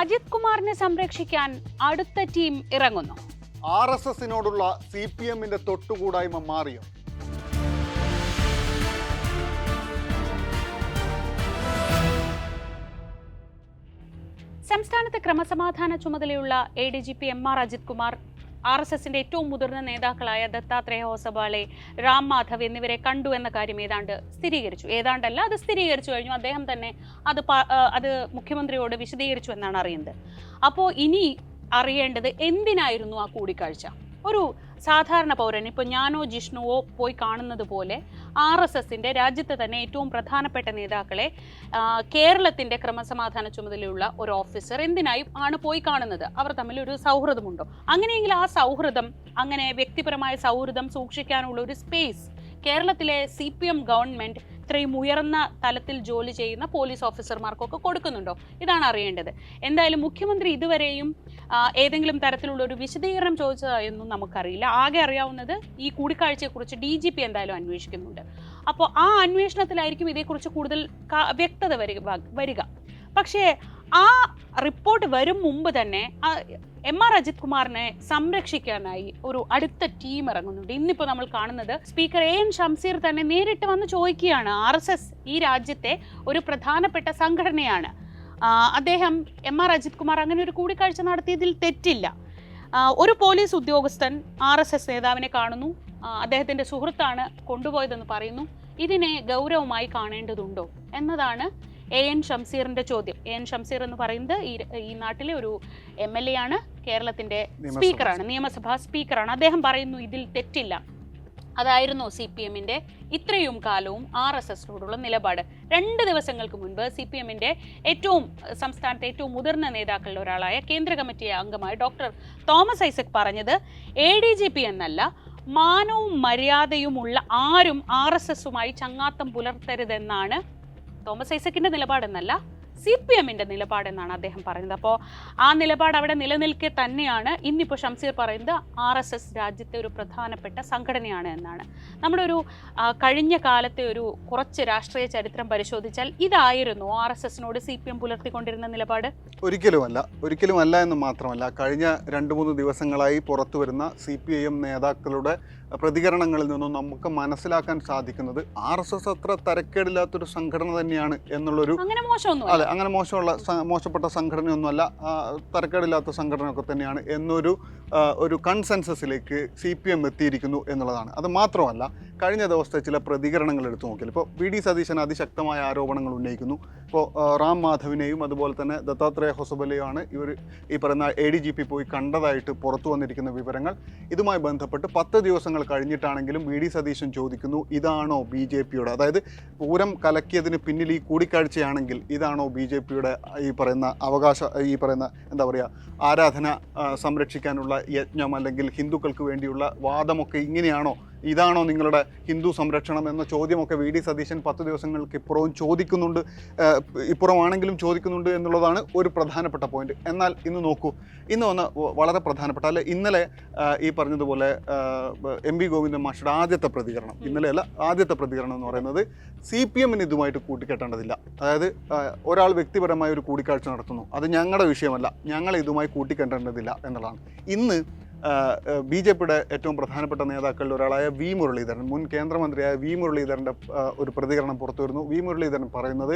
അജിത് കുമാറിനെ സംരക്ഷിക്കാൻ അടുത്ത ടീം ഇറങ്ങുന്നു. ആർ എസ് എസിനോടുള്ള സി പി എമ്മിന്റെ തൊട്ടുകൂടായ്മ മാറിയോ? സംസ്ഥാനത്തെ ക്രമസമാധാന ചുമതലയുള്ള A D G P M R Ajith Kumar R S എസിന്റെ ഏറ്റവും മുതിർന്ന നേതാക്കളായ ദത്താത്രേയ ഹോസബാളെ രാം മാധവ് എന്നിവരെ കണ്ടു എന്ന കാര്യം ഏതാണ്ട് സ്ഥിരീകരിച്ചു. ഏതാണ്ടല്ല അത് സ്ഥിരീകരിച്ചു കഴിഞ്ഞു. അദ്ദേഹം തന്നെ അത് അത് മുഖ്യമന്ത്രിയോട് വിശദീകരിച്ചു എന്നാണ് അറിയുന്നത്. അപ്പോൾ ഇനി അറിയേണ്ടത് എന്തിനായിരുന്നു ആ കൂടിക്കാഴ്ച? ഒരു സാധാരണ പൗരൻ ഇപ്പോൾ ഞാനോ ജിഷ്ണുവോ പോയി കാണുന്നത് പോലെ ആർ എസ് എസിന്റെ രാജ്യത്തെ തന്നെ ഏറ്റവും പ്രധാനപ്പെട്ട നേതാക്കളെ കേരളത്തിന്റെ ക്രമസമാധാന ചുമതലയുള്ള ഒരു ഓഫീസർ എന്തിനായി ആണ് പോയി കാണുന്നത്? അവർ തമ്മിൽ ഒരു സൗഹൃദമുണ്ടോ? അങ്ങനെയെങ്കിൽ ആ സൗഹൃദം അങ്ങനെ വ്യക്തിപരമായ സൗഹൃദം സൂക്ഷിക്കാനുള്ള ഒരു സ്പേസ് കേരളത്തിലെ സി പി എം ഗവൺമെന്റ് ഇത്രയും ഉയർന്ന തലത്തിൽ ജോലി ചെയ്യുന്ന പോലീസ് ഓഫീസർമാർക്കൊക്കെ കൊടുക്കുന്നുണ്ടോ? ഇതാണ് അറിയേണ്ടത്. എന്തായാലും മുഖ്യമന്ത്രി ഇതുവരെയും ഏതെങ്കിലും തരത്തിലുള്ള ഒരു വിശദീകരണം ചോദിച്ചതായൊന്നും നമുക്കറിയില്ല. ആകെ അറിയാവുന്നത് ഈ കൂടിക്കാഴ്ചയെക്കുറിച്ച് ഡി ജി പി എന്തായാലും അന്വേഷിക്കുന്നുണ്ട്. അപ്പോൾ ആ അന്വേഷണത്തിലായിരിക്കും ഇതേക്കുറിച്ച് കൂടുതൽ വ്യക്തത വരിക വരിക. പക്ഷേ ആ റിപ്പോർട്ട് വരും മുമ്പ് തന്നെ എം ആർ അജിത് കുമാറിനെ സംരക്ഷിക്കാനായി ഒരു അടുത്ത ടീം ഇറങ്ങുന്നുണ്ട്. ഇന്നിപ്പോൾ നമ്മൾ കാണുന്നത് സ്പീക്കർ എ എൻ ഷംസീർ തന്നെ നേരിട്ട് വന്ന് ചോദിക്കുകയാണ്. ആർ എസ് എസ് ഈ രാജ്യത്തെ ഒരു പ്രധാനപ്പെട്ട സംഘടനയാണ്. അദ്ദേഹം എം ആർ അജിത് കുമാർ അങ്ങനെ ഒരു കൂടിക്കാഴ്ച നടത്തിയതിൽ തെറ്റില്ല. ഒരു പോലീസ് ഉദ്യോഗസ്ഥൻ ആർ എസ് എസ് നേതാവിനെ കാണുന്നു. അദ്ദേഹത്തിന്റെ സുഹൃത്താണ് കൊണ്ടുപോയതെന്ന് പറയുന്നു. ഇതിനെ ഗൗരവമായി കാണേണ്ടതുണ്ടോ എന്നതാണ് എ എൻ ഷംസീറിന്റെ ചോദ്യം. എ എൻ ഷംസീർ എന്ന് പറയുന്നത് ഈ നാട്ടിലെ ഒരു എം എൽ എ ആണ്. കേരളത്തിന്റെ സ്പീക്കറാണ്. നിയമസഭാ സ്പീക്കറാണ്. അദ്ദേഹം പറയുന്നു ഇതിൽ തെറ്റില്ല. അതായിരുന്നു സി പി എമ്മിന്റെ ഇത്രയും കാലവും ആർ എസ് എസിനോടുള്ള നിലപാട്. രണ്ട് ദിവസങ്ങൾക്ക് മുൻപ് സി പി എമ്മിന്റെ ഏറ്റവും സംസ്ഥാനത്തെ ഏറ്റവും മുതിർന്ന നേതാക്കളിൽ ഒരാളായ കേന്ദ്ര കമ്മിറ്റി അംഗമായ ഡോക്ടർ തോമസ് ഐസക് പറഞ്ഞത് എ ഡി ജി പി എന്നല്ല മാനവും മര്യാദയുമുള്ള ആരും ആർ എസ് എസുമായി ചങ്ങാത്തം പുലർത്തരുതെന്നാണ് തോമസ് ഐസക്കിന്റെ നിലപാടെന്നല്ല സി പി എമ്മിന്റെ നിലപാടെന്നാണ് അദ്ദേഹം പറയുന്നത്. അപ്പോൾ ആ നിലപാട് അവിടെ നിലനിൽക്കെ തന്നെയാണ്. ഇന്നിപ്പോൾ ഷംസീർ പറയുന്നത് ആർ എസ് എസ് രാജ്യത്തെ ഒരു പ്രധാനപ്പെട്ട സംഘടനയാണ് എന്നാണ്. നമ്മുടെ ഒരു കഴിഞ്ഞ കാലത്തെ ഒരു കുറച്ച് രാഷ്ട്രീയ ചരിത്രം പരിശോധിച്ചാൽ ഇതായിരുന്നു ആർ എസ് എസിനോട് സി പി എം പുലർത്തിക്കൊണ്ടിരുന്ന നിലപാട്. ഒരിക്കലുമല്ല ഒരിക്കലുമല്ല എന്ന് മാത്രമല്ല കഴിഞ്ഞ രണ്ട് മൂന്ന് ദിവസങ്ങളായി പുറത്തു വരുന്ന സി പി ഐ എം നേതാക്കളുടെ പ്രതികരണങ്ങളിൽ നിന്നും നമുക്ക് മനസ്സിലാക്കാൻ സാധിക്കുന്നത് ആർ എസ് എസ് അത്ര തരക്കേടില്ലാത്തൊരു സംഘടന തന്നെയാണ് എന്നുള്ളൊരു അതെ അങ്ങനെ മോശമുള്ള മോശപ്പെട്ട സംഘടനയൊന്നുമല്ല തരക്കേടില്ലാത്ത സംഘടനയൊക്കെ തന്നെയാണ് എന്നൊരു ഒരു കൺസെൻസസിലേക്ക് സി പി എം എത്തിയിരിക്കുന്നു എന്നുള്ളതാണ്. അത് മാത്രമല്ല കഴിഞ്ഞ ദിവസത്തെ ചില പ്രതികരണങ്ങൾ എടുത്തു നോക്കിയാൽ ഇപ്പോൾ വി ഡി സതീശൻ അതിശക്തമായ ആരോപണങ്ങൾ ഉന്നയിക്കുന്നു. ഇപ്പോൾ റാം മാധവിനെയും അതുപോലെ തന്നെ ദത്താത്രേയ ഹൊസബലയുമാണ് ഇവർ ഈ പറയുന്ന എ ഡി ജി പി പോയി കണ്ടതായിട്ട് പുറത്തു വന്നിരിക്കുന്ന വിവരങ്ങൾ. ഇതുമായി ബന്ധപ്പെട്ട് പത്ത് ദിവസങ്ങൾ കഴിഞ്ഞിട്ടാണെങ്കിലും വി ഡി സതീശൻ ചോദിക്കുന്നു ഇതാണോ ബി ജെ പിയുടെ? അതായത് പൂരം കലക്കിയതിന് പിന്നിൽ ഈ കൂടിക്കാഴ്ചയാണെങ്കിൽ ഇതാണോ ബി ജെ പിയുടെ ഈ പറയുന്ന അവകാശ ഈ പറയുന്ന എന്താ പറയുക ആരാധന സംരക്ഷിക്കാനുള്ള യജ്ഞം അല്ലെങ്കിൽ ഹിന്ദുക്കൾക്ക് വേണ്ടിയുള്ള വാദമൊക്കെ ഇങ്ങനെയാണോ ഇതാണോ നിങ്ങളുടെ ഹിന്ദു സംരക്ഷണം എന്ന ചോദ്യമൊക്കെ വി ഡി സതീശൻ പത്ത് ദിവസങ്ങൾക്ക് ഇപ്പുറവും ചോദിക്കുന്നുണ്ട് ഇപ്പുറമാണെങ്കിലും ചോദിക്കുന്നുണ്ട് എന്നുള്ളതാണ് ഒരു പ്രധാനപ്പെട്ട പോയിന്റ് എന്നാൽ ഇന്ന് നോക്കൂ ഇന്ന് വന്ന വളരെ പ്രധാനപ്പെട്ട അല്ലെ ഇന്നലെ ഈ പറഞ്ഞതുപോലെ എം വി ഗോവിന്ദൻ മാഷയുടെ ആദ്യത്തെ പ്രതികരണം ഇന്നലെ അല്ല ആദ്യത്തെ പ്രതികരണം എന്ന് പറയുന്നത് സി പി എമ്മിന് ഇതുമായിട്ട് കൂട്ടിക്കെട്ടേണ്ടതില്ല. അതായത് ഒരാൾ വ്യക്തിപരമായ ഒരു കൂടിക്കാഴ്ച നടത്തുന്നു. അത് ഞങ്ങളുടെ വിഷയമല്ല ഞങ്ങൾ ഇതുമായി കൂട്ടിക്കെട്ടേണ്ടതില്ല എന്നുള്ളതാണ്. ഇന്ന് ബി ജെ പിയുടെ ഏറ്റവും പ്രധാനപ്പെട്ട നേതാക്കളിൽ ഒരാളായ വി മുരളീധരൻ മുൻ കേന്ദ്രമന്ത്രിയായ വി മുരളീധരന്റെ ഒരു പ്രതികരണം പുറത്തുവരുന്നു വി മുരളീധരൻ പറയുന്നത്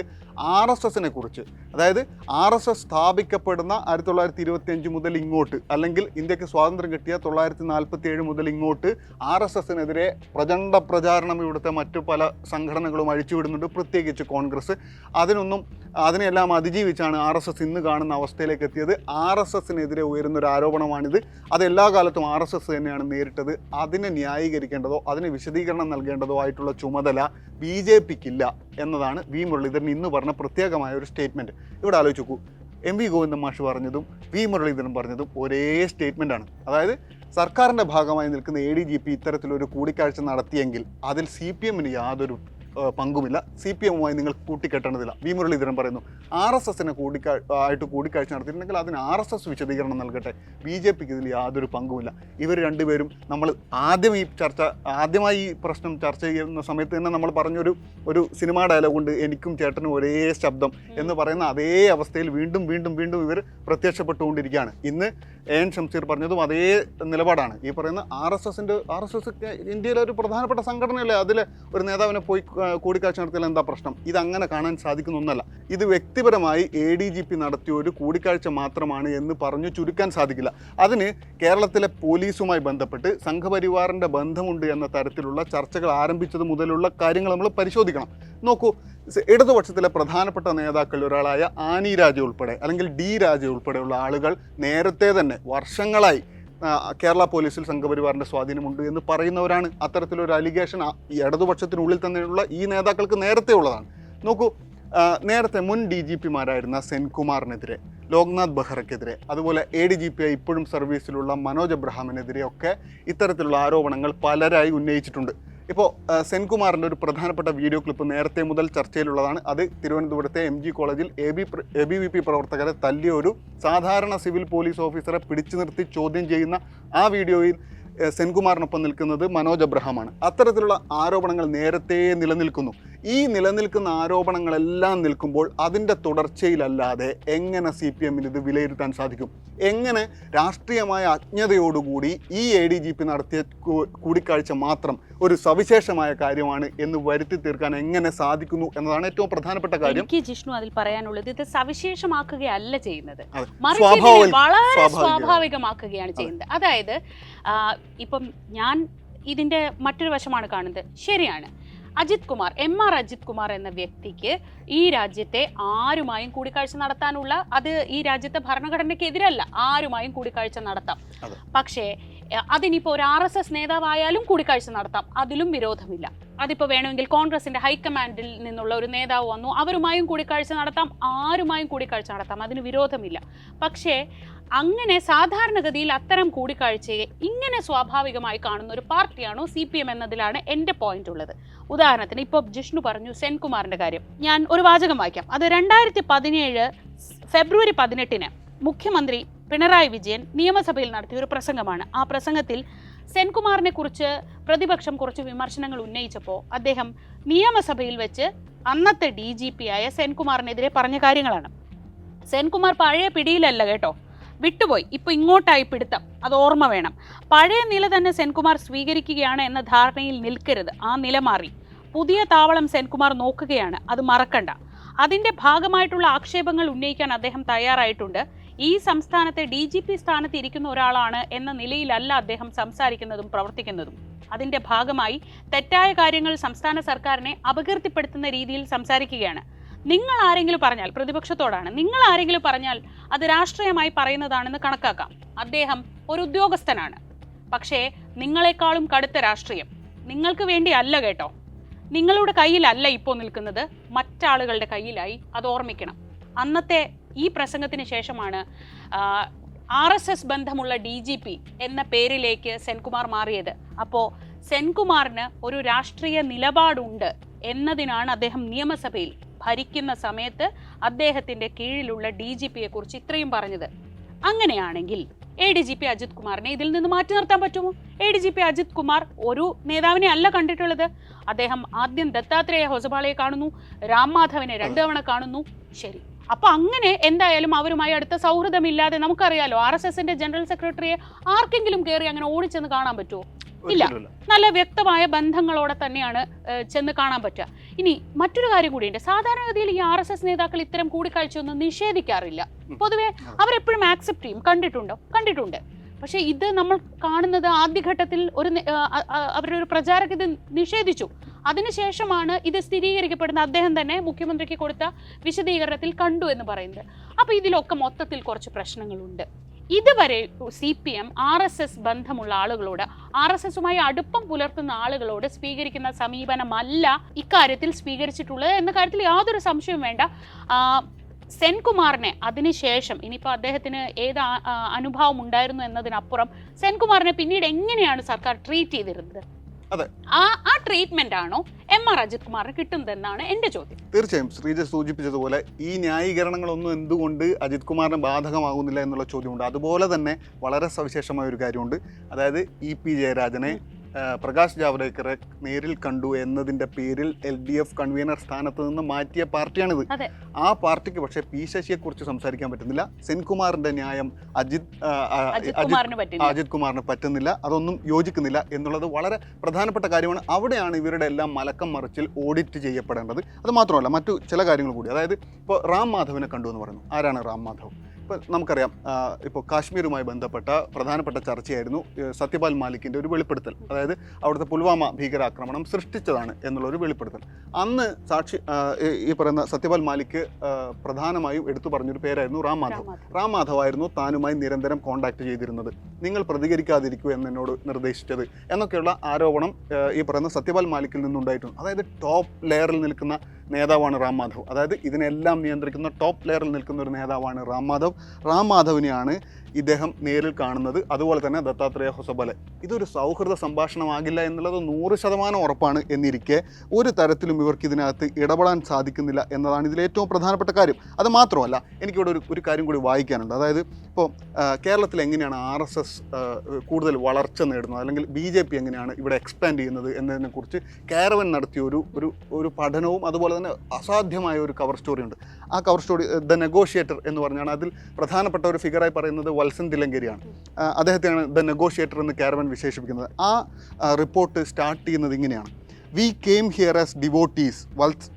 ആർ എസ് എസിനെ കുറിച്ച് അതായത് ആർ എസ് എസ് സ്ഥാപിക്കപ്പെടുന്ന ആയിരത്തി തൊള്ളായിരത്തി ഇരുപത്തി അഞ്ച് മുതൽ ഇങ്ങോട്ട് അല്ലെങ്കിൽ ഇന്ത്യയ്ക്ക് സ്വാതന്ത്ര്യം കിട്ടിയ തൊള്ളായിരത്തി നാൽപ്പത്തി ഏഴ് മുതൽ ഇങ്ങോട്ട് ആർ എസ് എസിനെതിരെ പ്രചണ്ഡ പ്രചാരണം ഇവിടുത്തെ മറ്റു പല സംഘടനകളും അഴിച്ചുവിടുന്നുണ്ട് പ്രത്യേകിച്ച് കോൺഗ്രസ്. അതിനൊന്നും അതിനെല്ലാം അതിജീവിച്ചാണ് ആർ എസ് എസ് ഇന്ന് കാണുന്ന അവസ്ഥയിലേക്ക് എത്തിയത്. ആർ എസ് എസിനെതിരെ ഉയരുന്ന ഒരു ആരോപണമാണിത് അത് എല്ലാ കാലത്തും ആർ എസ് എസ് തന്നെയാണ് നേരിട്ടത്. അതിനെ ന്യായീകരിക്കേണ്ടതോ അതിന് വിശദീകരണം നൽകേണ്ടതോ ആയിട്ടുള്ള ചുമതല ബി ജെ പിക്കില്ല എന്നതാണ് വി മുരളീധരൻ ഇന്ന് പറഞ്ഞ പ്രത്യേകമായ ഒരു സ്റ്റേറ്റ്മെന്റ് ഇവിടെ ആലോചിച്ച് നോക്കൂ എം വി ഗോവിന്ദൻ മാഷ് പറഞ്ഞതും വി മുരളീധരൻ പറഞ്ഞതും ഒരേ സ്റ്റേറ്റ്മെന്റ് ആണ് അതായത് സർക്കാരിന്റെ ഭാഗമായി നിൽക്കുന്ന എ ഡി ജി പി ഇത്തരത്തിലൊരു കൂടിക്കാഴ്ച നടത്തിയെങ്കിൽ അതിൽ സി പി എമ്മിന് യാതൊരു പങ്കുമില്ല. സി പി എമ്മുമായി നിങ്ങൾ കൂട്ടിക്കെട്ടേണ്ടതില്ല. വി മുരളീധരൻ പറയുന്നു ആർ എസ് എസിനെ കൂടിക്കാ ആയിട്ട് കൂടിക്കാഴ്ച നടത്തിയിട്ടുണ്ടെങ്കിൽ അതിന് ആർ എസ് എസ് വിശദീകരണം നൽകട്ടെ. ബി ജെ പിക്ക് ഇതിൽ യാതൊരു പങ്കുമില്ല. ഇവർ രണ്ടുപേരും നമ്മൾ ആദ്യം ഈ ചർച്ച ആദ്യമായി ഈ പ്രശ്നം ചർച്ച ചെയ്യുന്ന സമയത്ത് തന്നെ നമ്മൾ പറഞ്ഞൊരു ഒരു സിനിമാ ഡയലോഗ് ഉണ്ട് എനിക്കും ചേട്ടനും ഒരേ ശബ്ദം എന്ന് പറയുന്ന അതേ അവസ്ഥയിൽ വീണ്ടും വീണ്ടും വീണ്ടും ഇവർ പ്രത്യക്ഷപ്പെട്ടുകൊണ്ടിരിക്കുകയാണ്. ഇന്ന് എ എൻ ഷംസീർ പറഞ്ഞതും അതേ നിലപാടാണ്. ഈ പറയുന്ന ആർ എസ് എസിന്റെ ആർ എസ് എസ് ഇന്ത്യയിലെ ഒരു പ്രധാനപ്പെട്ട സംഘടനയല്ലേ? അതിൽ ഒരു നേതാവിനെ പോയി കൂടിക്കാഴ്ച നടത്തിയാൽ എന്താ പ്രശ്നം? ഇത് അങ്ങനെ കാണാൻ സാധിക്കുന്നൊന്നല്ല ഇത് വ്യക്തിപരമായി എ ഡി ജി പി നടത്തിയ ഒരു കൂടിക്കാഴ്ച മാത്രമാണ് എന്ന് പറഞ്ഞു ചുരുക്കാൻ സാധിക്കില്ല. അതിന് കേരളത്തിലെ പോലീസുമായി ബന്ധപ്പെട്ട് സംഘപരിവാറിന്റെ ബന്ധമുണ്ട് എന്ന തരത്തിലുള്ള ചർച്ചകൾ ആരംഭിച്ചത് മുതലുള്ള കാര്യങ്ങൾ നമ്മൾ പരിശോധിക്കണം. നോക്കൂ ഇടതുപക്ഷത്തിലെ പ്രധാനപ്പെട്ട നേതാക്കളിൽ ഒരാളായ ആനി രാജ ഉൾപ്പെടെ അല്ലെങ്കിൽ ഡി രാജ ഉൾപ്പെടെയുള്ള ആളുകൾ നേരത്തെ തന്നെ വർഷങ്ങളായി കേരള പോലീസിൽ സംഘപരിവാറിന്റെ സ്വാധീനമുണ്ട് എന്ന് പറയുന്നവരാണ് അത്തരത്തിലൊരു അലിഗേഷൻ ഇടതുപക്ഷത്തിനുള്ളിൽ തന്നെയുള്ള ഈ നേതാക്കൾക്ക് നേരത്തെ ഉള്ളതാണ്. നോക്കൂ നേരത്തെ മുൻ ഡി ജി പിമാരായിരുന്ന സെൻകുമാറിനെതിരെ ലോക്നാഥ് ബെഹ്റയ്ക്കെതിരെ അതുപോലെ എ ഡി ജി പി ഇപ്പോഴും സർവീസിലുള്ള മനോജ് എബ്രഹാമിനെതിരെയൊക്കെ ഇത്തരത്തിലുള്ള ആരോപണങ്ങൾ പലരായി ഉന്നയിച്ചിട്ടുണ്ട്. ഇപ്പോൾ സെൻകുമാറിന്റെ ഒരു പ്രധാനപ്പെട്ട വീഡിയോ ക്ലിപ്പ് നേരത്തെ മുതൽ ചർച്ചയിലുള്ളതാണ്. അത് തിരുവനന്തപുരത്തെ എം ജി കോളേജിൽ A B A B V P പ്രവർത്തകരെ തല്ലിയ ഒരു സാധാരണ സിവിൽ പോലീസ് ഓഫീസറെ പിടിച്ചു നിർത്തി ചോദ്യം ചെയ്യുന്ന ആ വീഡിയോയിൽ സെൻകുമാറിനൊപ്പം നിൽക്കുന്നത് മനോജ് അബ്രഹാമാണ്. അത്തരത്തിലുള്ള ആരോപണങ്ങൾ നേരത്തെ നിലനിൽക്കുന്നു. ഈ നിലനിൽക്കുന്ന ആരോപണങ്ങളെല്ലാം നിൽക്കുമ്പോൾ അതിന്റെ തുടർച്ചയിലല്ലാതെ എങ്ങനെ സി പി എമ്മിന് ഇത് വിലയിരുത്താൻ സാധിക്കും? എങ്ങനെ രാഷ്ട്രീയമായ അജ്ഞതയോടുകൂടി ഈ എ ഡി ജി പി നടത്തിയ കൂടിക്കാഴ്ച മാത്രം ഒരു സവിശേഷമായ കാര്യമാണ് എന്ന് വരുത്തി തീർക്കാൻ എങ്ങനെ സാധിക്കുന്നു എന്നതാണ് ഏറ്റവും പ്രധാനപ്പെട്ട കാര്യം. എനിക്ക് ജിഷ്ണു അതിൽ പറയാനുള്ളത് ഇത് സവിശേഷമാക്കുകയല്ല ചെയ്യുന്നത്. വളരെ സ്വാഭാവികമാക്കുകയാണ് ചെയ്യുന്നത്. അതായത് ഇപ്പം ഞാൻ ഇതിന്റെ മറ്റൊരു വശമാണ് കാണുന്നത്. ശരിയാണ്. അജിത് കുമാർ എം ആർ അജിത് കുമാർ എന്ന വ്യക്തിക്ക് ഈ രാജ്യത്തെ ആരുമായും കൂടിക്കാഴ്ച നടത്താനുള്ള അത് ഈ രാജ്യത്തെ ഭരണഘടനയ്ക്ക് എതിരല്ല ആരുമായും കൂടിക്കാഴ്ച നടത്താം. പക്ഷേ അതിനിപ്പോ അതിനിപ്പോൾ ഒരു ആർ എസ് എസ് നേതാവായാലും കൂടിക്കാഴ്ച നടത്താം അതിലും വിരോധമില്ല അതിപ്പോൾ വേണമെങ്കിൽ കോൺഗ്രസിന്റെ ഹൈക്കമാൻഡിൽ നിന്നുള്ള ഒരു നേതാവ് വന്നു. അവരുമായും കൂടിക്കാഴ്ച നടത്താം. ആരുമായും കൂടിക്കാഴ്ച നടത്താം. അതിന് വിരോധമില്ല. പക്ഷേ അങ്ങനെ സാധാരണഗതിയിൽ അത്തരം കൂടിക്കാഴ്ചയെ ഇങ്ങനെ സ്വാഭാവികമായി കാണുന്ന ഒരു പാർട്ടിയാണോ സി പി എം എന്നതിലാണ് എന്റെ പോയിന്റ് ഉള്ളത്. ഉദാഹരണത്തിന് ഇപ്പോൾ ജിഷ്ണു പറഞ്ഞു സെൻകുമാറിന്റെ കാര്യം. ഞാൻ ഒരു വാചകം വായിക്കാം. അത് രണ്ടായിരത്തി പതിനേഴ് ഫെബ്രുവരി പതിനെട്ടിന് മുഖ്യമന്ത്രി പിണറായി വിജയൻ നിയമസഭയിൽ നടത്തിയ ഒരു പ്രസംഗമാണ്. ആ പ്രസംഗത്തിൽ സെൻകുമാറിനെ കുറിച്ച് പ്രതിപക്ഷം കുറച്ച് വിമർശനങ്ങൾ ഉന്നയിച്ചപ്പോൾ അദ്ദേഹം നിയമസഭയിൽ വെച്ച് അന്നത്തെ ഡി ജി പി ആയ സെൻകുമാറിനെതിരെ പറഞ്ഞ കാര്യങ്ങളാണ്. സെൻകുമാർ പഴയ പിടിയിലല്ല കേട്ടോ. വിട്ടുപോയി. ഇപ്പൊ ഇങ്ങോട്ടായി പിടുത്തം. അത് ഓർമ്മ വേണം. പഴയ നില തന്നെ സെൻകുമാർ സ്വീകരിക്കുകയാണ് എന്ന ധാരണയിൽ നിൽക്കരുത്. ആ നില മാറി. പുതിയ താവളം സെൻകുമാർ നോക്കുകയാണ്. അത് മറക്കണ്ട. അതിന്റെ ഭാഗമായിട്ടുള്ള ആക്ഷേപങ്ങൾ ഉന്നയിക്കാൻ അദ്ദേഹം തയ്യാറായിട്ടുണ്ട്. ഈ സംസ്ഥാനത്തെ ഡി ജി പി സ്ഥാനത്ത് ഇരിക്കുന്ന ഒരാളാണ് എന്ന നിലയിലല്ല അദ്ദേഹം സംസാരിക്കുന്നതും പ്രവർത്തിക്കുന്നതും. അതിന്റെ ഭാഗമായി തെറ്റായ കാര്യങ്ങൾ സംസ്ഥാന സർക്കാരിനെ അപകീർത്തിപ്പെടുത്തുന്ന രീതിയിൽ സംസാരിക്കുകയാണ്. നിങ്ങൾ ആരെങ്കിലും പറഞ്ഞാൽ പ്രതിപക്ഷത്തോടാണ് നിങ്ങൾ ആരെങ്കിലും പറഞ്ഞാൽ അത് രാഷ്ട്രീയമായി പറയുന്നതാണെന്ന് കണക്കാക്കാം. അദ്ദേഹം ഒരു ഉദ്യോഗസ്ഥനാണ്. പക്ഷേ നിങ്ങളെക്കാളും കടുത്ത രാഷ്ട്രീയം. നിങ്ങൾക്ക് വേണ്ടി അല്ല കേട്ടോ. നിങ്ങളുടെ കയ്യിലല്ല ഇപ്പോൾ നിൽക്കുന്നത്. മറ്റാളുകളുടെ കയ്യിലായി അത് ഓർമ്മിക്കണം. അന്നത്തെ ഈ പ്രസംഗത്തിന് ശേഷമാണ് ആർ എസ് എസ് ബന്ധമുള്ള ഡി ജി പി എന്ന പേരിലേക്ക് സെൻകുമാർ മാറിയത്. അപ്പോൾ സെൻകുമാറിന് ഒരു രാഷ്ട്രീയ നിലപാടുണ്ട് എന്നതിനാണ് അദ്ദേഹം നിയമസഭയിൽ ഭരിക്കുന്ന സമയത്ത് അദ്ദേഹത്തിന്റെ കീഴിലുള്ള ഡി ജി പിയെ കുറിച്ച് ഇത്രയും പറഞ്ഞത്. അങ്ങനെയാണെങ്കിൽ A D G P Ajith കുമാറിനെ ഇതിൽ നിന്ന് മാറ്റി നിർത്താൻ പറ്റുമോ? A D G P Ajith Kumar ഒരു നേതാവിനെ അല്ല കണ്ടിട്ടുള്ളത്. അദ്ദേഹം ആദ്യം ദത്താത്രേയ ഹൊസബാളയെ കാണുന്നു രാം മാധവനെ രണ്ടു തവണ കാണുന്നു. ശരി. അപ്പൊ അങ്ങനെ എന്തായാലും അവരുമായി അടുത്ത സൗഹൃദമില്ലാതെ നമുക്കറിയാലോ ആർ എസ് എസിന്റെ ജനറൽ സെക്രട്ടറിയെ ആർക്കെങ്കിലും കയറി അങ്ങനെ ഓടിച്ചെന്ന് കാണാൻ പറ്റുമോ ഇല്ല. നല്ല വ്യക്തമായ ബന്ധങ്ങളോടെ തന്നെയാണ് ചെന്ന് കാണാൻ പറ്റുക. ഇനി മറ്റൊരു കാര്യം കൂടിയുണ്ട്. സാധാരണഗതിയിൽ ഈ ആർ എസ് എസ് നേതാക്കൾ ഇത്തരം കൂടിക്കാഴ്ചയൊന്നും നിഷേധിക്കാറില്ല. പൊതുവെ അവരെപ്പോഴും ആക്സെപ്റ്റ് ചെയ്യും. കണ്ടിട്ടുണ്ടോ? കണ്ടിട്ടുണ്ട്. പക്ഷേ ഇത് നമ്മൾ കാണുന്നത് ആദ്യഘട്ടത്തിൽ ഒരു അവരുടെ ഒരു പ്രചാരക ഇത് നിഷേധിച്ചു. അതിനുശേഷമാണ് ഇത് സ്ഥിരീകരിക്കപ്പെടുന്ന അദ്ദേഹം തന്നെ മുഖ്യമന്ത്രിക്ക് കൊടുത്ത വിശദീകരണത്തിൽ കണ്ടു എന്ന് പറയുന്നത്. അപ്പോൾ ഇതിലൊക്കെ മൊത്തത്തിൽ കുറച്ച് പ്രശ്നങ്ങളുണ്ട്. ഇതുവരെ C P M R S S ബന്ധമുള്ള ആളുകളോട് ആർ എസ് എസുമായി അടുപ്പം പുലർത്തുന്ന ആളുകളോട് സ്വീകരിക്കുന്ന സമീപനമല്ല ഇക്കാര്യത്തിൽ സ്വീകരിച്ചിട്ടുള്ളത് എന്ന കാര്യത്തിൽ യാതൊരു സംശയവും വേണ്ട. സെൻകുമാറിനെ അതിനുശേഷം ഇനിയിപ്പോൾ അദ്ദേഹത്തിന് ഏത് അനുഭവം ഉണ്ടായിരുന്നു എന്നതിനപ്പുറം സെൻകുമാറിനെ പിന്നീട് എങ്ങനെയാണ് സർക്കാർ ട്രീറ്റ് ചെയ്തിരുന്നത്. ആ ആ ട്രീറ്റ്മെന്റ് ആണോ എം ആർ അജിത് കുമാറിന് കിട്ടുന്നതെന്നാണ് എന്റെ ചോദ്യം. തീർച്ചയായും ശ്രീജ സൂചിപ്പിച്ചതുപോലെ ഈ ന്യായീകരണങ്ങളൊന്നും എന്തുകൊണ്ട് അജിത് കുമാറിന് ബാധകമാകുന്നില്ല എന്നുള്ള ചോദ്യമുണ്ട്. അതുപോലെ തന്നെ വളരെ സവിശേഷമായ ഒരു കാര്യമുണ്ട്. അതായത് ഇ പി ജയരാജനെ പ്രകാശ് ജാവ്ദേക്കറെ നേരിൽ കണ്ടു എന്നതിന്റെ പേരിൽ എൽ ഡി എഫ് കൺവീനർ സ്ഥാനത്ത് നിന്ന് മാറ്റിയ പാർട്ടിയാണിത്. ആ പാർട്ടിക്ക് പക്ഷേ പി ശശിയെ കുറിച്ച് സംസാരിക്കാൻ പറ്റുന്നില്ല. സെൻകുമാറിന്റെ ന്യായം അജിത് അജിത് കുമാറിന് പറ്റുന്നില്ല. അതൊന്നും യോജിക്കുന്നില്ല എന്നുള്ളത് വളരെ പ്രധാനപ്പെട്ട കാര്യമാണ്. അവിടെയാണ് ഇവരുടെ എല്ലാം മലക്കം മറിച്ചിൽ ഓഡിറ്റ് ചെയ്യപ്പെടേണ്ടത്. അത് മാത്രമല്ല മറ്റു ചില കാര്യങ്ങൾ കൂടി. അതായത് ഇപ്പോൾ റാം മാധവിനെ കണ്ടു എന്ന് പറയുന്നു. ആരാണ് റാം മാധവ്? ഇപ്പോൾ നമുക്കറിയാം ഇപ്പോൾ കാശ്മീരുമായി ബന്ധപ്പെട്ട പ്രധാനപ്പെട്ട ചർച്ചയായിരുന്നു സത്യപാൽ മാലിക്കിന്റെ ഒരു വെളിപ്പെടുത്തൽ. അതായത് അവിടുത്തെ പുൽവാമ ഭീകരാക്രമണം സൃഷ്ടിച്ചതാണ് എന്നുള്ള ഒരു വെളിപ്പെടുത്തൽ. അന്ന് സാക്ഷി ഈ- പറയുന്ന സത്യപാൽ മാലിക്ക് പ്രധാനമായും എടുത്തു പറഞ്ഞൊരു പേരായിരുന്നു റാം മാധവ്. റാം മാധവ്. ആയിരുന്നു താനുമായി നിരന്തരം കോണ്ടാക്ട് ചെയ്തിരുന്നത്. നിങ്ങൾ പ്രതികരിക്കാതിരിക്കൂ എന്ന് എന്നോട് നിർദ്ദേശിച്ചത് എന്നൊക്കെയുള്ള ആരോപണം ഈ പറയുന്ന സത്യപാൽ മാലിക്കിൽ നിന്നുണ്ടായിട്ടുണ്ട്. അതായത് ടോപ്പ് ലെയറിൽ നിൽക്കുന്ന നേതാവാണ് റാം മാധവ്. അതായത് ഇതിനെല്ലാം നിയന്ത്രിക്കുന്ന ടോപ്പ് ലെയറിൽ നിൽക്കുന്ന ഒരു നേതാവാണ് റാം മാധവ്. റാം മാധവിനെയാണ് ഇദ്ദേഹം നേരിൽ കാണുന്നത്. അതുപോലെ തന്നെ ദത്താത്രേയ ഹൊസബലെ. ഇതൊരു സൗഹൃദ സംഭാഷണമാകില്ല എന്നുള്ളത് നൂറ് ശതമാനം ഉറപ്പാണ് എന്നിരിക്കെ ഒരു തരത്തിലും ഇവർക്ക് ഇതിനകത്ത് ഇടപെടാൻ സാധിക്കുന്നില്ല എന്നതാണ് ഇതിൽ ഏറ്റവും പ്രധാനപ്പെട്ട കാര്യം. അത് മാത്രമല്ല എനിക്കിവിടെ ഒരു ഒരു കാര്യം കൂടി വായിക്കാനുണ്ട്. അതായത് ഇപ്പോൾ കേരളത്തിൽ എങ്ങനെയാണ് ആർ എസ് എസ് കൂടുതൽ വളർച്ച നേടുന്നത്? അല്ലെങ്കിൽ ബി ജെ പി എങ്ങനെയാണ് ഇവിടെ എക്സ്പാൻഡ് ചെയ്യുന്നത് എന്നതിനെക്കുറിച്ച് കാരവൻ നടത്തിയ ഒരു ഒരു ഒരു പഠനവും അതുപോലെ തന്നെ അസാധ്യമായ ഒരു കവർ സ്റ്റോറി ഉണ്ട്. ആ കവർ സ്റ്റോറി ദ നെഗോഷിയേറ്റർ എന്ന് പറഞ്ഞാണ്. അതിൽ പ്രധാനപ്പെട്ട ഒരു ഫിഗറായി പറയുന്നത് വത്സൻ തിലങ്കരിയാണ് അദ്ദേഹത്തെയാണ് ദ നെഗോഷിയേറ്റർ എന്ന് കാരവൻ വിശേഷിപ്പിക്കുന്നത്. ആ റിപ്പോർട്ട് സ്റ്റാർട്ട് ചെയ്യുന്നത് ഇങ്ങനെയാണ്. We came here as devotees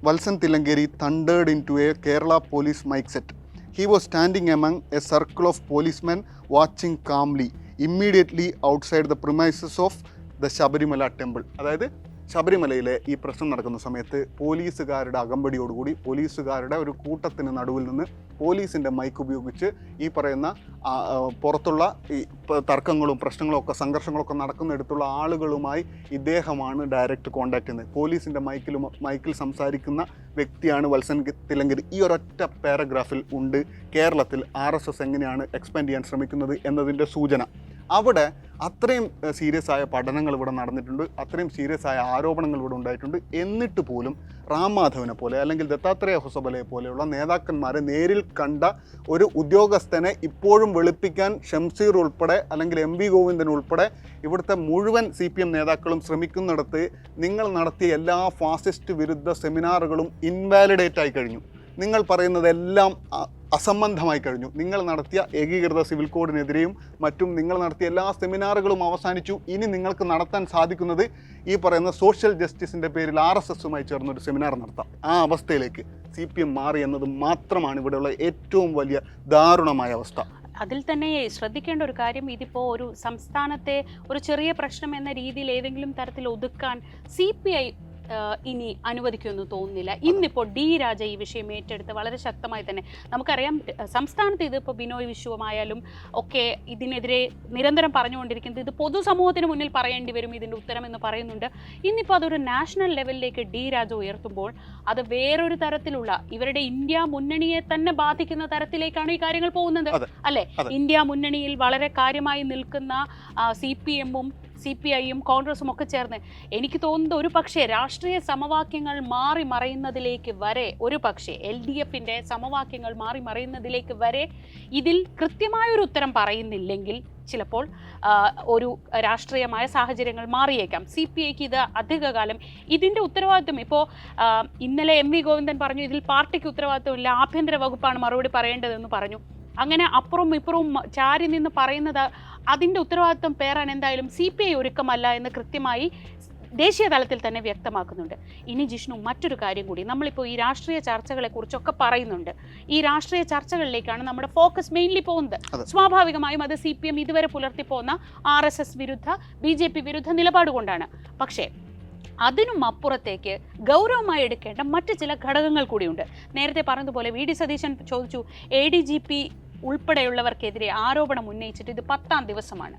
Valsan Thillankeri thundered into a Kerala police mic set he was standing among a circle of policemen watching calmly immediately outside the premises of the Sabarimala temple അതായത് ശബരിമലയിലെ ഈ പ്രശ്നം നടക്കുന്ന സമയത്ത് പോലീസുകാരുടെ അകമ്പടിയോടുകൂടി പോലീസുകാരുടെ ഒരു കൂട്ടത്തിന് നടുവിൽ നിന്ന് പോലീസിന്റെ മൈക്ക് ഉപയോഗിച്ച് ഈ പറയുന്ന പുറത്തുള്ള ഈ തർക്കങ്ങളും പ്രശ്നങ്ങളും ഒക്കെ സംഘർഷങ്ങളൊക്കെ നടക്കുന്നിടത്തുള്ള ആളുകളുമായി ഇദ്ദേഹമാണ് ഡയറക്റ്റ് കോണ്ടാക്ട് ചെയ്യുന്നത്. പോലീസിന്റെ മൈക്കിലും മൈക്കിൽ സംസാരിക്കുന്ന വ്യക്തിയാണ് വത്സൻ തിലങ്കരി ഈ ഒരൊറ്റ പാരഗ്രാഫിൽ ഉണ്ട്. കേരളത്തിൽ ആർ എങ്ങനെയാണ് എക്സ്പാൻഡ് ചെയ്യാൻ ശ്രമിക്കുന്നത് എന്നതിന്റെ സൂചന. അവിടെ അത്രയും സീരിയസ് ആയ പഠനങ്ങൾ ഇവിടെ നടന്നിട്ടുണ്ട് അത്രയും സീരിയസ് ആയ ആരോപണങ്ങൾ ഇവിടെ ഉണ്ടായിട്ടുണ്ട്. എന്നിട്ട് പോലും റാം മാധവനെ പോലെ അല്ലെങ്കിൽ ദത്താത്രേയ ഹുസബലയെ പോലെയുള്ള നേതാക്കന്മാരെ നേരിൽ കണ്ട ഒരു ഉദ്യോഗസ്ഥനെ ഇപ്പോഴും വെളുപ്പിക്കാൻ ഷംസീർ ഉൾപ്പെടെ അല്ലെങ്കിൽ എം വി ഗോവിന്ദൻ ഉൾപ്പെടെ ഇവിടുത്തെ മുഴുവൻ സി പി എം നേതാക്കളും ശ്രമിക്കുന്നിടത്ത് നിങ്ങൾ നടത്തിയ എല്ലാ ഫാസിസ്റ്റ് വിരുദ്ധ സെമിനാറുകളും ഇൻവാലിഡേറ്റ് ആയി കഴിഞ്ഞു. നിങ്ങൾ പറയുന്നതെല്ലാം അസംബന്ധമായി കഴിഞ്ഞു. നിങ്ങൾ നടത്തിയ ഏകീകൃത സിവിൽ കോഡിനെതിരെയും മറ്റും നിങ്ങൾ നടത്തിയ എല്ലാ സെമിനാറുകളും അവസാനിച്ചു. ഇനി നിങ്ങൾക്ക് നടത്താൻ സാധിക്കുന്നത് ഈ പറയുന്ന സോഷ്യൽ ജസ്റ്റിസിന്റെ പേരിൽ ആർ എസ് എസുമായി ചേർന്നൊരു സെമിനാർ നടത്താം. ആ അവസ്ഥയിലേക്ക് സി പി എം മാറി എന്നത് മാത്രമാണ് ഇവിടെയുള്ള ഏറ്റവും വലിയ ദാരുണമായ അവസ്ഥ. അതിൽ തന്നെ ശ്രദ്ധിക്കേണ്ട ഒരു കാര്യം ഇതിപ്പോൾ ഒരു സംസ്ഥാനത്തെ ഒരു ചെറിയ പ്രശ്നം എന്ന രീതിയിൽ ഏതെങ്കിലും തരത്തിൽ ഒതുക്കാൻ സി പി ഐ ഇനി അനുവദിക്കുമെന്ന് തോന്നുന്നില്ല. ഇന്നിപ്പോൾ ഡി രാജ ഈ വിഷയം ഏറ്റെടുത്ത് വളരെ ശക്തമായി തന്നെ നമുക്കറിയാം സംസ്ഥാനത്ത് ഇതിപ്പോൾ ബിനോയ് വിശ്വമായാലും ഒക്കെ ഇതിനെതിരെ നിരന്തരം പറഞ്ഞുകൊണ്ടിരിക്കുന്നത് ഇത് പൊതുസമൂഹത്തിന് മുന്നിൽ പറയേണ്ടി വരും ഇതിന്റെ ഉത്തരം എന്ന് പറയുന്നുണ്ട്. ഇന്നിപ്പോൾ അതൊരു നാഷണൽ ലെവലിലേക്ക് ഡി രാജ ഉയർത്തുമ്പോൾ അത് വേറൊരു തരത്തിലുള്ള ഇവരുടെ ഇന്ത്യ മുന്നണിയെ തന്നെ ബാധിക്കുന്ന തരത്തിലേക്കാണ് ഈ കാര്യങ്ങൾ പോകുന്നത്. അല്ലെ? ഇന്ത്യ മുന്നണിയിൽ വളരെ കാര്യമായി നിൽക്കുന്ന സി പി എമ്മും സി പി ഐയും കോൺഗ്രസും ഒക്കെ ചേർന്ന് എനിക്ക് തോന്നുന്നത് ഒരു പക്ഷേ രാഷ്ട്രീയ സമവാക്യങ്ങൾ മാറി മറയുന്നതിലേക്ക് വരെ ഒരു പക്ഷേ എൽ ഡി എഫിന്റെ സമവാക്യങ്ങൾ മാറി മറയുന്നതിലേക്ക് വരെ ഇതിൽ കൃത്യമായൊരു ഉത്തരം പറയുന്നില്ലെങ്കിൽ ചിലപ്പോൾ ഒരു രാഷ്ട്രീയമായ സാഹചര്യങ്ങൾ മാറിയേക്കാം. സി പി ഐക്ക് ഇത് അധികകാലം ഇതിന്റെ ഉത്തരവാദിത്വം. ഇപ്പോൾ ഇന്നലെ എം വി ഗോവിന്ദൻ പറഞ്ഞു ഇതിൽ പാർട്ടിക്ക് ഉത്തരവാദിത്വമില്ല ആഭ്യന്തര വകുപ്പാണ് മറുപടി പറയേണ്ടതെന്ന് പറഞ്ഞു. അങ്ങനെ അപ്പുറവും ഇപ്പുറവും ചാരി നിന്ന് പറയുന്നത് അതിന്റെ ഉത്തരവാദിത്വം പേരാൻ എന്തായാലും സി പി ഐ ഒരുക്കമല്ല എന്ന് കൃത്യമായി ദേശീയ തലത്തിൽ തന്നെ വ്യക്തമാക്കുന്നുണ്ട്. ഇനി ജിഷ്ണു മറ്റൊരു കാര്യം കൂടി. നമ്മളിപ്പോൾ ഈ രാഷ്ട്രീയ ചർച്ചകളെ കുറിച്ചൊക്കെ പറയുന്നുണ്ട്. ഈ രാഷ്ട്രീയ ചർച്ചകളിലേക്കാണ് നമ്മുടെ ഫോക്കസ് മെയിൻലി പോകുന്നത്. സ്വാഭാവികമായും അത് സി പി എം ഇതുവരെ പുലർത്തിപ്പോന്ന ആർ എസ് എസ് വിരുദ്ധ ബി ജെ പി വിരുദ്ധ നിലപാട് കൊണ്ടാണ്. പക്ഷേ അതിനും അപ്പുറത്തേക്ക് ഗൗരവമായി എടുക്കേണ്ട മറ്റ് ചില ഘടകങ്ങൾ കൂടിയുണ്ട്. നേരത്തെ പറഞ്ഞതുപോലെ വി ഡി സതീശൻ ചോദിച്ചു എ ഡി ജി പി ഉൾപ്പെടെയുള്ളവർക്കെതിരെ ആരോപണം ഉന്നയിച്ചിട്ട് ഇത് പത്താം ദിവസമാണ്.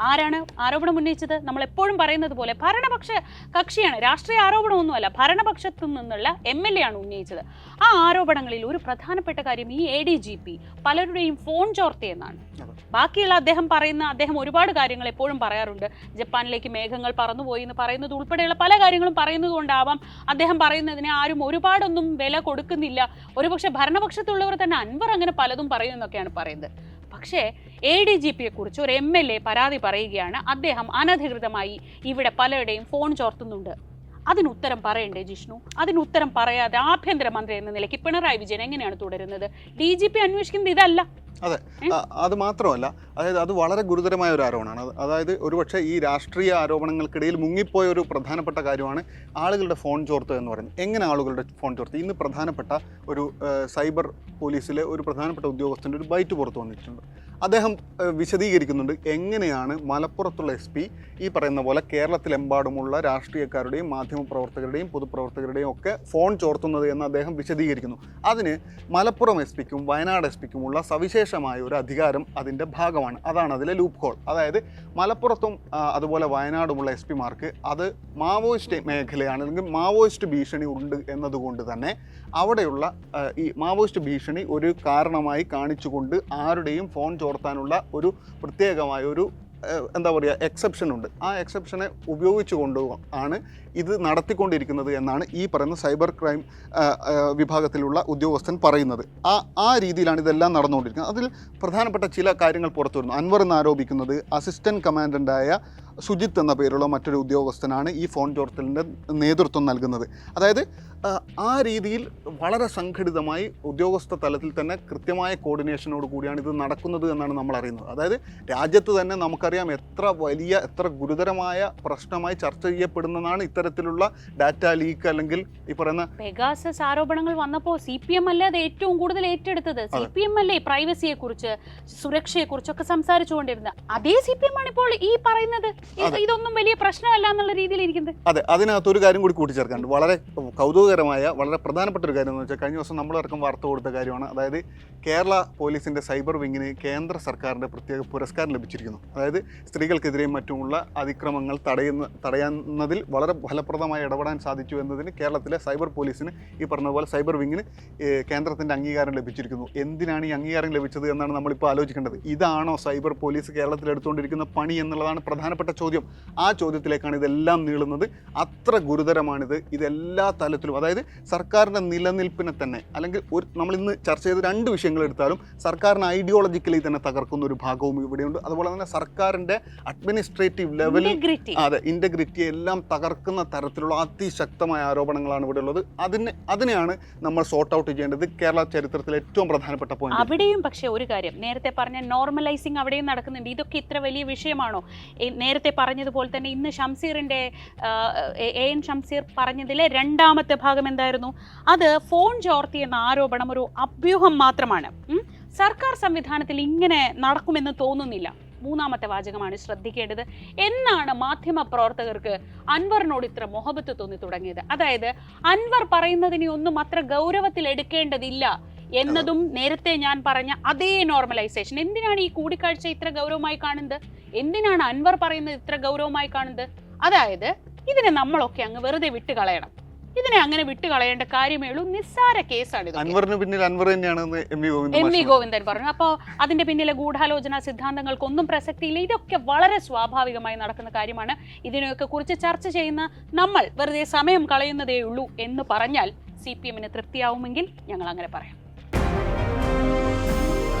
ആരാണ് ആരോപണം ഉന്നയിച്ചത്? നമ്മൾ എപ്പോഴും പറയുന്നത് പോലെ ഭരണപക്ഷ കക്ഷിയാണ്. രാഷ്ട്രീയ ആരോപണമൊന്നുമല്ല ഭരണപക്ഷത്തു നിന്നുള്ള എം എൽ എ ആണ് ഉന്നയിച്ചത്. ആ ആരോപണങ്ങളിൽ ഒരു പ്രധാനപ്പെട്ട കാര്യം ഈ എ ഡി ജി പി പലരുടെയും ഫോൺ ചോർത്തിയെന്നാണ്. എന്നാണ് ബാക്കിയുള്ള അദ്ദേഹം പറയുന്ന അദ്ദേഹം ഒരുപാട് കാര്യങ്ങൾ എപ്പോഴും പറയാറുണ്ട്. ജപ്പാനിലേക്ക് മേഘങ്ങൾ പറന്നുപോയി എന്ന് പറയുന്നത് ഉൾപ്പെടെയുള്ള പല കാര്യങ്ങളും പറയുന്നത് കൊണ്ടാവാം. അദ്ദേഹം പറയുന്നതിനെ ആരും ഒരുപാടൊന്നും വില കൊടുക്കുന്നില്ല. ഒരുപക്ഷെ ഭരണപക്ഷത്തുള്ളവർ തന്നെ അൻവർ അങ്ങനെ പലതും പറയുമെന്നൊക്കെയാണ് പറയുന്നത്. പക്ഷേ എ ഡി ജി പിയെ കുറിച്ച് ഒരു എം എൽ എ പരാതി പറയുകയാണ് അദ്ദേഹം അനധികൃതമായി ഇവിടെ പലരുടെയും ഫോൺ ചോർത്തുന്നുണ്ട്. അതിന് ഉത്തരം പറയണ്ടേ ജിഷ്ണു? അതിന് ഉത്തരം പറയാതെ ആഭ്യന്തരമന്ത്രി എന്ന നിലയ്ക്ക് പിണറായി വിജയൻ എങ്ങനെയാണ് തുടരുന്നത്? ഡി ജി പി അന്വേഷിക്കുന്നത് ഇതല്ല. ആ, അത് മാത്രമല്ല അതായത് അത് വളരെ ഗുരുതരമായ ഒരു ആരോപണമാണ്. അതായത് ഒരുപക്ഷെ ഈ രാഷ്ട്രീയ ആരോപണങ്ങൾക്കിടയിൽ മുങ്ങിപ്പോയ ഒരു പ്രധാനപ്പെട്ട കാര്യമാണ് ആളുകളുടെ ഫോൺ ചോർത്ത് എന്ന് പറയുന്നത്. എങ്ങനെ ആളുകളുടെ ഫോൺ ചോർത്ത്? ഇന്ന് പ്രധാനപ്പെട്ട ഒരു സൈബർ പോലീസിലെ ഒരു പ്രധാനപ്പെട്ട ഉദ്യോഗസ്ഥന്റെ ഒരു ബൈറ്റ് പുറത്തു വന്നിട്ടുണ്ട്. അദ്ദേഹം വിശദീകരിക്കുന്നുണ്ട് എങ്ങനെയാണ് മലപ്പുറത്തുള്ള എസ് പി ഈ പറയുന്ന പോലെ കേരളത്തിലെമ്പാടുമുള്ള രാഷ്ട്രീയക്കാരുടെയും മാധ്യമപ്രവർത്തകരുടെയും പൊതുപ്രവർത്തകരുടെയും ഒക്കെ ഫോൺ ചോർത്തുന്നത് എന്ന് അദ്ദേഹം വിശദീകരിക്കുന്നു. അതിന് മലപ്പുറം എസ് പിക്കും വയനാട് എസ് പിക്കുമുള്ള സവിശേഷമായ ഒരു അധികാരം അതിന്റെ ഭാഗമാണ്. അതാണ് അതിലെ ലൂപ്പ് ഹോൾ അതായത് മലപ്പുറത്തും അതുപോലെ വയനാടുമുള്ള എസ് പിമാർക്ക് അത് മാവോയിസ്റ്റ് മേഖലയാണ് അല്ലെങ്കിൽ മാവോയിസ്റ്റ് ഭീഷണി ഉണ്ട് എന്നതുകൊണ്ട് തന്നെ അവിടെയുള്ള ഈ മാവോയിസ്റ്റ് ഭീഷണി ഒരു കാരണമായി കാണിച്ചുകൊണ്ട് ആരുടെയും ഫോൺ ചോർത്താനുള്ള ഒരു പ്രത്യേകമായ ഒരു എന്താ പറയുക എക്സെപ്ഷൻ ഉണ്ട്. ആ എക്സെപ്ഷനെ ഉപയോഗിച്ചുകൊണ്ട് ആണ് ഇത് നടത്തിക്കൊണ്ടിരിക്കുന്നത് എന്നാണ് ഈ പറയുന്ന സൈബർ ക്രൈം വിഭാഗത്തിലുള്ള ഉദ്യോഗസ്ഥൻ പറയുന്നത്. ആ ആ രീതിയിലാണ് ഇതെല്ലാം നടന്നുകൊണ്ടിരിക്കുന്നത്. അതിൽ പ്രധാനപ്പെട്ട ചില കാര്യങ്ങൾ പുറത്തു വരുന്നു അൻവർ എന്ന് ആരോപിക്കുന്നത് അസിസ്റ്റന്റ് കമാൻഡന്റായ സുജിത്ത് എന്ന പേരുള്ള മറ്റൊരു ഉദ്യോഗസ്ഥനാണ് ഈ ഫോൺ ചോർത്തലിന്റെ നേതൃത്വം നൽകുന്നത്. അതായത് ആ, രീതിയിൽ വളരെ സംഘടിതമായി ഉദ്യോഗസ്ഥ തലത്തിൽ തന്നെ കൃത്യമായ കോർഡിനേഷനോട് കൂടിയാണ് ഇത് നടക്കുന്നത് എന്നാണ് നമ്മൾ അറിയുന്നത്. അതായത് രാജ്യത്ത് തന്നെ നമുക്കറിയാം എത്ര വലിയ എത്ര ഗുരുതരമായ പ്രശ്നമായി ചർച്ച ചെയ്യപ്പെടുന്നതാണ് ഇത്തരത്തിലുള്ള ഡാറ്റ ലീക്ക് അല്ലെങ്കിൽ ഈ പറയുന്ന പെഗാസസ് ആരോപണങ്ങൾ വന്നപ്പോൾ സി പി എം അല്ലേ അത് ഏറ്റവും കൂടുതൽ ഏറ്റെടുത്തത്? സി പി എം അല്ലേ പ്രൈവസിയെ കുറിച്ച് സുരക്ഷയെ കുറിച്ചൊക്കെ സംസാരിച്ചുകൊണ്ടിരുന്നത്? അതേ സി പി എം ആണ് ഇപ്പോൾ ഈ പറയുന്നത്. ഇതൊന്നും വലിയ പ്രശ്നമല്ല എന്നുള്ള രീതിയിൽ ഇരിക്കുന്നത്. അതെ അതിനകത്ത് ഒരു കാര്യം കൂടി കൂട്ടിച്ചേർക്കാനുണ്ട്. വളരെ കൗതുകകരമായ വളരെ പ്രധാനപ്പെട്ട ഒരു കാര്യം എന്ന് വെച്ചാൽ കഴിഞ്ഞ ദിവസം നമ്മളടക്കം വാർത്ത കൊടുത്ത കാര്യമാണ്. അതായത് കേരള പോലീസിന്റെ സൈബർ വിങ്ങിന് കേന്ദ്ര സർക്കാരിന്റെ പ്രത്യേക പുരസ്കാരം ലഭിച്ചിരിക്കുന്നു. അതായത് സ്ത്രീകൾക്കെതിരെയും മറ്റുമുള്ള അതിക്രമങ്ങൾ തടയുന്ന തടയുന്നതിൽ വളരെ ഫലപ്രദമായി ഇടപെടാൻ സാധിച്ചു എന്നതിന് കേരളത്തിലെ സൈബർ പോലീസിന് ഈ പറഞ്ഞതുപോലെ സൈബർ വിങ്ങിന് കേന്ദ്രത്തിന്റെ അംഗീകാരം ലഭിച്ചിരിക്കുന്നു. എന്തിനാണ് ഈ അംഗീകാരം ലഭിച്ചത് എന്നാണ് നമ്മളിപ്പോൾ ആലോചിക്കേണ്ടത്. ഇതാണോ സൈബർ പോലീസ് കേരളത്തിൽ എടുത്തുകൊണ്ടിരിക്കുന്ന പണി എന്നുള്ളതാണ് പ്രധാനപ്പെട്ട ചോദ്യം. ആ ചോദ്യത്തിലേക്കാണ് ഇതെല്ലാം നീളുന്നത്. അത്ര ഗുരുതരമാണിത്. ഇതെല്ലാ തലത്തിലും അതായത് സർക്കാരിന്റെ നിലനിൽപ്പിനെ തന്നെ അല്ലെങ്കിൽ ഒരു നമ്മൾ ഇന്ന് ചർച്ച ചെയ്ത രണ്ട് വിഷയങ്ങൾ എടുത്താലും സർക്കാരിന് ഐഡിയോളജിക്കലി തന്നെ തകർക്കുന്ന ഒരു ഭാഗവും ഇവിടെയുണ്ട്. അതുപോലെ തന്നെ സർക്കാരിന്റെ അഡ്മിനിസ്ട്രേറ്റീവ് ലെവലിൽ അതെ ഇന്റഗ്രിറ്റി എല്ലാം തകർക്കുന്ന തരത്തിലുള്ള അതിശക്തമായ ആരോപണങ്ങളാണ് ഇവിടെ ഉള്ളത് അതിന് അതിനെയാണ് നമ്മൾ സോർട്ട് ഔട്ട് ചെയ്യേണ്ടത്. കേരള ചരിത്രത്തിലെ ഏറ്റവും പ്രധാനപ്പെട്ട പോയിന്റ് അവിടെയും പക്ഷേ ഒരു കാര്യം നേരത്തെ പറഞ്ഞ നോർമലൈസിങ് അവിടെയും നടക്കുന്നുണ്ട്. ഇതൊക്കെ ഇത്ര വലിയ വിഷയമാണോ? ഈ നേരത്തെ പറഞ്ഞതുപോലെ തന്നെ ഇന്ന് ഷംസീറിന്റെ എ എൻ ഷംസീർ പറഞ്ഞതിലെ രണ്ടാമത്തെ ഭാഗം എന്തായിരുന്നു? അത് ഫോൺ ചോർത്തി എന്ന ആരോപണം ഒരു അഭ്യൂഹം മാത്രമാണ്. സർക്കാർ സംവിധാനത്തിൽ ഇങ്ങനെ നടക്കുമെന്ന് തോന്നുന്നില്ല. മൂന്നാമത്തെ വാചകമാണ് ശ്രദ്ധിക്കേണ്ടത്. എന്നാണ് മാധ്യമ പ്രവർത്തകർക്ക് അൻവറിനോട് ഇത്ര മൊഹബത്ത് തോന്നി തുടങ്ങിയത്. അതായത് അൻവർ പറയുന്നതിനെ ഒന്നും അത്ര ഗൗരവത്തിൽ എടുക്കേണ്ടതില്ല. എന്നതും നേരത്തെ ഞാൻ പറഞ്ഞ അതേ നോർമലൈസേഷൻ എന്തിനാണ് ഈ കൂടിക്കാഴ്ച ഇത്ര ഗൗരവമായി കാണുന്നത്? എന്തിനാണ് അൻവർ പറയുന്നത് ഇത്ര ഗൗരവമായി കാണുന്നത്? അതായത് ഇതിനെ നമ്മളൊക്കെ അങ്ങ് വെറുതെ വിട്ട് കളയണം ഇതിനെ അങ്ങനെ വിട്ട് കളയേണ്ട കാര്യമേ ഉള്ളൂ. നിസ്സാര കേസാണ് ഇത് അൻവറിന് പിന്നിൽ അൻവർ തന്നെയാണെന്ന് എം വി ഗോവിന്ദൻ പറഞ്ഞു. അപ്പോൾ അതിന്റെ പിന്നിലെ ഗൂഢാലോചന സിദ്ധാന്തങ്ങൾക്കൊന്നും പ്രസക്തിയില്ല. ഇതൊക്കെ വളരെ സ്വാഭാവികമായി നടക്കുന്ന കാര്യമാണ്. ഇതിനെയൊക്കെ കുറിച്ച് ചർച്ച ചെയ്യുന്ന നമ്മൾ വെറുതെ സമയം കളയുന്നതേ ഉള്ളൂ എന്ന് പറഞ്ഞാൽ സി പി എമ്മിന് തൃപ്തിയാവുമെങ്കിൽ ഞങ്ങൾ അങ്ങനെ പറയാം.